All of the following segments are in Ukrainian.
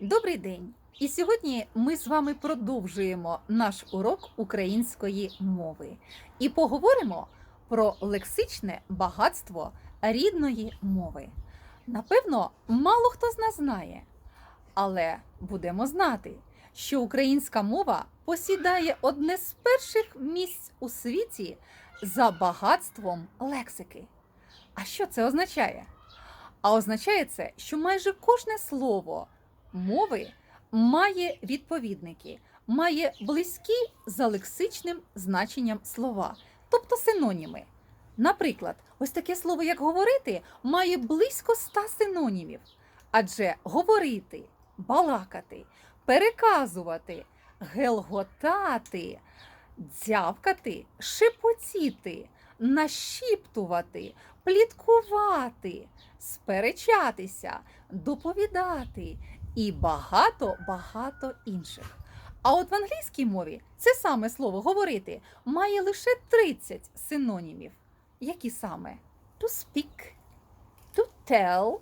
Добрий день! І сьогодні ми з вами продовжуємо наш урок української мови і поговоримо про лексичне багатство рідної мови. Напевно, мало хто з нас знає, але будемо знати, що українська мова посідає одне з перших місць у світі за багатством лексики. А що це означає? А означає це, що майже кожне слово мови має відповідники, має близькі за лексичним значенням слова, тобто синоніми. Наприклад, ось таке слово, як говорити, має близько ста синонімів. Адже говорити, балакати, переказувати, гелготати, дзявкати, шепотіти, нашіптувати, пліткувати, сперечатися, доповідати і багато-багато інших. А от в англійській мові це саме слово говорити має лише 30 синонімів. Які саме? To speak, to tell,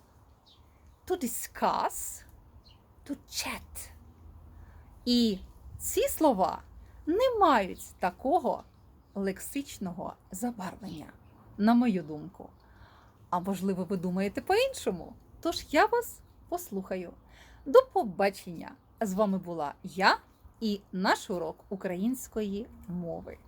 to discuss, to chat. І ці слова не мають такого лексичного забарвлення, на мою думку. А можливо, ви думаєте по-іншому? Тож я вас послухаю. До побачення! З вами була я і наш урок української мови.